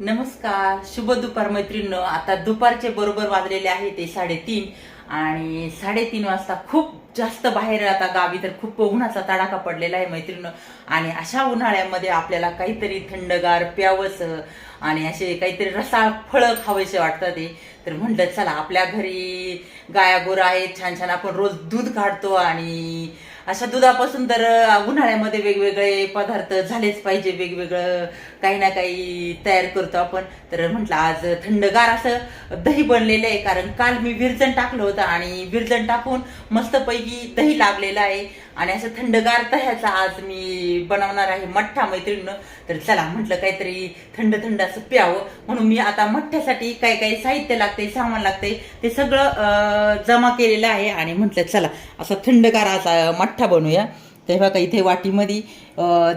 नमस्कार शुभ दुपार मैत्रिणींनो. आता दुपारचे बरोबर वाजलेले आहे ते साडेतीन आणि साडेतीन वाजता खूप जास्त बाहेर आता गावी तर खूप उन्हाचा तडाखा पडलेला आहे मैत्रिणींनो. आणि अशा उन्हाळ्यामध्ये आपल्याला काहीतरी थंडगार प्यावंसं आणि असे काहीतरी रसाळ फळं खावेसे वाटतात ते तर म्हणलं चला आपल्या घरी गाया गोरा आहेत छान छान आपण रोज दूध काढतो आणि अशा दुधापासून तर उन्हाळ्यामध्ये वेगवेगळे पदार्थ झालेच पाहिजे वेगवेगळं काही ना काही तयार करतो आपण. तर म्हटलं आज थंडगार असं दही बनलेलं आहे कारण काल मी विरजण टाकलं होतं आणि विरजण टाकून मस्तपैकी दही लागलेलं आहे. आणि असं थंडगार दह्याचा आज मी बनवणार आहे मठ्ठा मैत्रिणीनं. तर चला म्हटलं काहीतरी थंड थंड असं प्यावं. म्हणून मी आता मठ्ठ्यासाठी काय काय साहित्य लागते सामान लागते ते सगळं जमा केलेलं आहे. आणि म्हटलं चला असा थंडगार असा मठ्ठा बनवूया तेव्हा का इथे वाटीमध्ये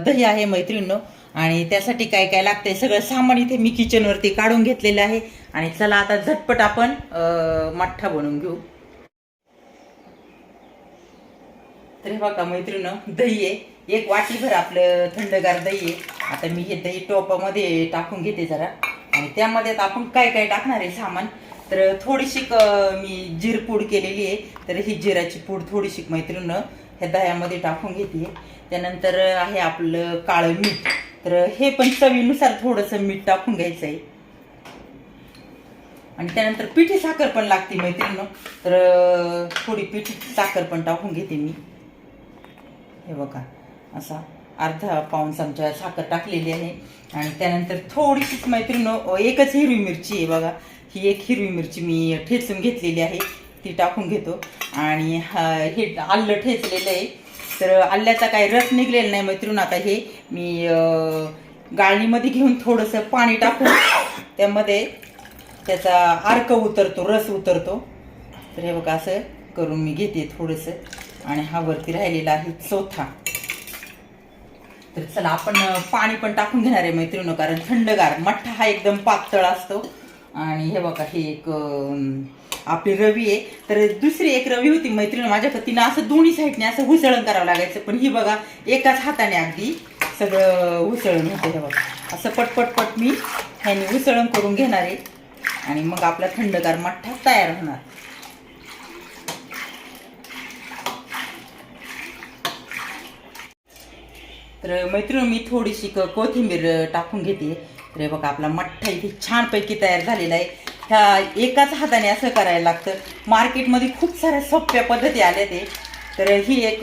दही आहे मैत्रिणीनं. आणि त्यासाठी काय काय लागतंय सगळं सामान इथे मी किचनवरती काढून घेतलेलं आहे. आणि चला आता झटपट आपण मठ्ठा बनवून घेऊ. तर हे बघा मैत्रिणं दही आहे एक वाटीभर आपलं थंडगार दही आहे आता मी हे दही टोपामध्ये टाकून घेते जरा. आणि त्यामध्ये आता आपण काय काय टाकणार आहे सामान? तर थोडीशी मी जीरपूड केलेली आहे. तर ही जिराची पूड थोडीशी मैत्रिणं ह्या दह्यामध्ये टाकून घेते. त्यानंतर आहे आपलं काळं मीठ. तर हे पण चवीनुसार थोडंसं मीठ टाकून घ्यायचं आहे आणि त्यानंतर पिठी साखर पण लागते मैत्रिणीनं तर थोडी पिठी साखर पण टाकून घेते मी. हे बघा असा अर्धा पाऊन चमचा साखर टाकलेली आहे. आणि त्यानंतर थोडीशीच मैत्रिणीनं एकच हिरवी मिरची आहे बघा. ही एक हिरवी मिरची मी ठेचून घेतलेली आहे. ती टाकून घेतो. आणि हा हे आल्लं ठेचलेलं आहे. तर आल्याचा काही रस निघलेला नाही मैत्रीण. आता हे मी गाळणीमध्ये घेऊन थोडंसं पाणी टाकून त्यामध्ये त्याचा अर्क उतरतो रस उतरतो. तर हे बघा असं करून मी घेते थोडंसं. आणि हा वरती राहिलेला आहे चौथा. तर चला आपण पाणी पण टाकून घेणार आहे मैत्रिणी कारण थंडगार मठ्ठा हा एकदम पातळ असतो. आणि हे बघा हे एक आपली रवी आहे. तर दुसरी एक रवी होती मैत्रीण माझ्या पतीनं असं दोन्ही साईडने असं हुसळण करावं लागायचं. पण ही बघा एकाच हाताने अगदी सगळं हुसळण होतं हे बघा. असं पटपट पट मी ह्याने हुसळण करून घेणार आहे. आणि मग आपला थंडगार मठ्ठा तयार होणार. तर मैत्रीण मी थोडीशी क- कोथिंबीर टाकून घेते. तर हे बघा आपला मठ्ठा इथे छानपैकी तयार झालेला आहे. ह्या एकाच हाताने असं करायला लागतं. मार्केटमध्ये खूप साऱ्या सोप्या पद्धती आल्या ते. तर ही एक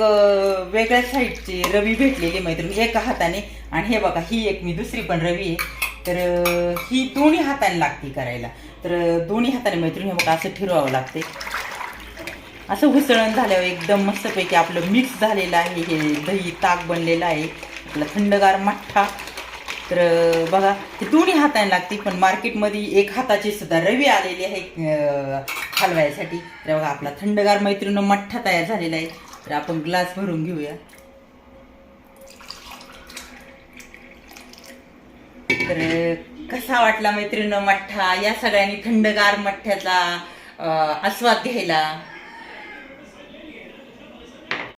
वेगळ्या साईडची रवी भेटलेली मैत्रीण एका हाताने. आणि हे बघा ही एक मी दुसरी पण रवी आहे. तर ही दोन्ही हाताने लागते करायला. तर दोन्ही हाताने मैत्रीण हे बघा असं फिरवावं लागते. असं हुसळण झाल्यावर एकदम मस्तपैकी आपलं मिक्स झालेलं आहे. हे दही ताक बनलेलं आहे. आपला थंडगार मठ्ठा. तर बघा हे दोन्ही हाताने लागते पण मार्केटमध्ये एक हाताची सुद्धा रवी आलेली आहे हलवायसाठी. तर बघा आपला थंडगार मैत्रीण मठ्ठा तयार झालेला आहे. तर आपण ग्लास भरून घेऊया. तर कसा वाटला मैत्रीण मठ्ठा? या सगळ्यांनी थंडगार मठ्ठ्याचा आस्वाद घ्यायला.